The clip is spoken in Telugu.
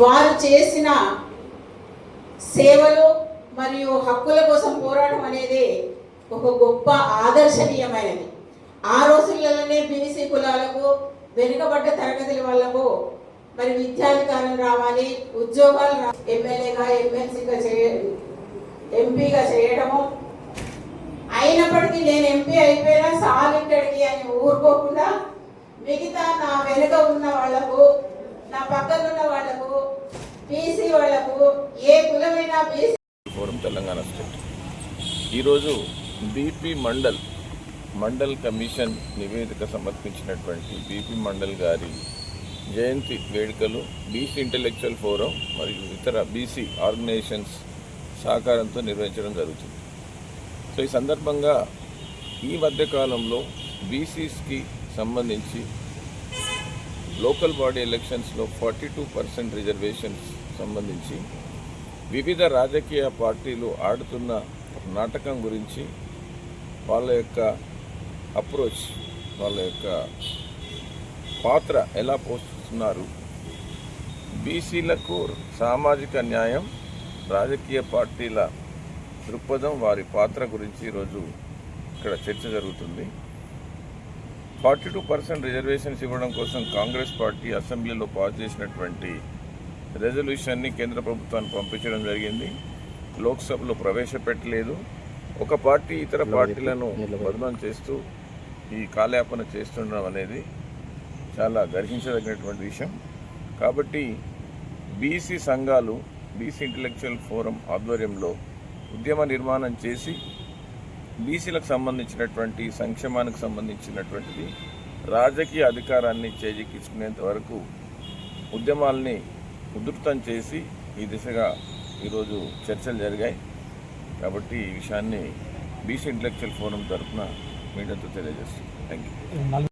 వారు చేసిన సేవలు మరియు హక్కుల కోసం పోరాటం అనేది ఒక గొప్ప ఆదర్శనీయమైనది. ఆ రోజులలోనే బీసీ కులాలకు వెనుకబడ్డ తరగతుల వాళ్ళకు మరి విద్యాధికారం రావాలి ఉద్యోగాలు ఎమ్మెల్యేగా ఎమ్మెల్సీగా చేయ ఎంపీగా చేయడము. అయినప్పటికీ నేను ఎంపీ అయిపోయినా సాలిక్కడికి అని ఊరుకోకుండా మిగతా నా వెనుక ఉన్న వాళ్ళకు నా పక్కన ఉన్న వాళ్ళకు బీసీ వాళ్ళకు ఏ కులమైనా బీసీ ఫోరం తెలంగాణ స్టేట్. ఈరోజు బీపీ మండల్ మండల్ కమిషన్ నివేదిక సమర్పించినటువంటి బీపీ మండల్ గారి జయంతి వేడుకలు బీసీ ఇంటలెక్చువల్ ఫోరం మరియు ఇతర బీసీ ఆర్గనైజేషన్స్ సహకారంతో నిర్వహించడం జరుగుతుంది. సో ఈ సందర్భంగా ఈ మధ్యకాలంలో బీసీస్కి సంబంధించి లోకల్ బాడీ ఎలక్షన్స్లో ఫార్టీ టూ పర్సెంట్ రిజర్వేషన్స్ సంబంధించి వివిధ రాజకీయ పార్టీలు ఆడుతున్న నాటకం గురించి వాళ్ళ యొక్క అప్రోచ్ వాళ్ళ యొక్క పాత్ర ఎలా పోషిస్తున్నారు బీసీలకు సామాజిక న్యాయం రాజకీయ పార్టీల దృక్పథం వారి పాత్ర గురించి ఈరోజు ఇక్కడ చర్చ జరుగుతుంది. ఫార్టీ టూ పర్సెంట్ రిజర్వేషన్స్ ఇవ్వడం కోసం కాంగ్రెస్ పార్టీ అసెంబ్లీలో పాస్ చేసినటువంటి రెజల్యూషన్ని కేంద్ర ప్రభుత్వానికి పంపించడం జరిగింది. లోక్సభలో ప్రవేశపెట్టలేదు. ఒక పార్టీ ఇతర పార్టీలను బదనాం చేస్తూ ఈ కాలయాపన చేస్తుండడం అనేది చాలా గర్హించదగినటువంటి విషయం. కాబట్టి బీసీ సంఘాలు బీసీ ఇంటలెక్చువల్ ఫోరం ఆధ్వర్యంలో ఉద్యమ నిర్మాణం చేసి బీసీలకు సంబంధించినటువంటి సంక్షేమానికి సంబంధించినటువంటిది రాజకీయ అధికారాన్ని చేజిక్కించుకునేంత వరకు ఉద్యమాల్ని ఉధృతం చేసి ఈ దిశగా ఈరోజు చర్చలు జరిగాయి. కాబట్టి ఈ విషయాన్ని బీసీ ఇంటలెక్చువల్ ఫోరం తరఫున మీడియాతో తెలియజేస్తుంది థ్యాంక్ యూ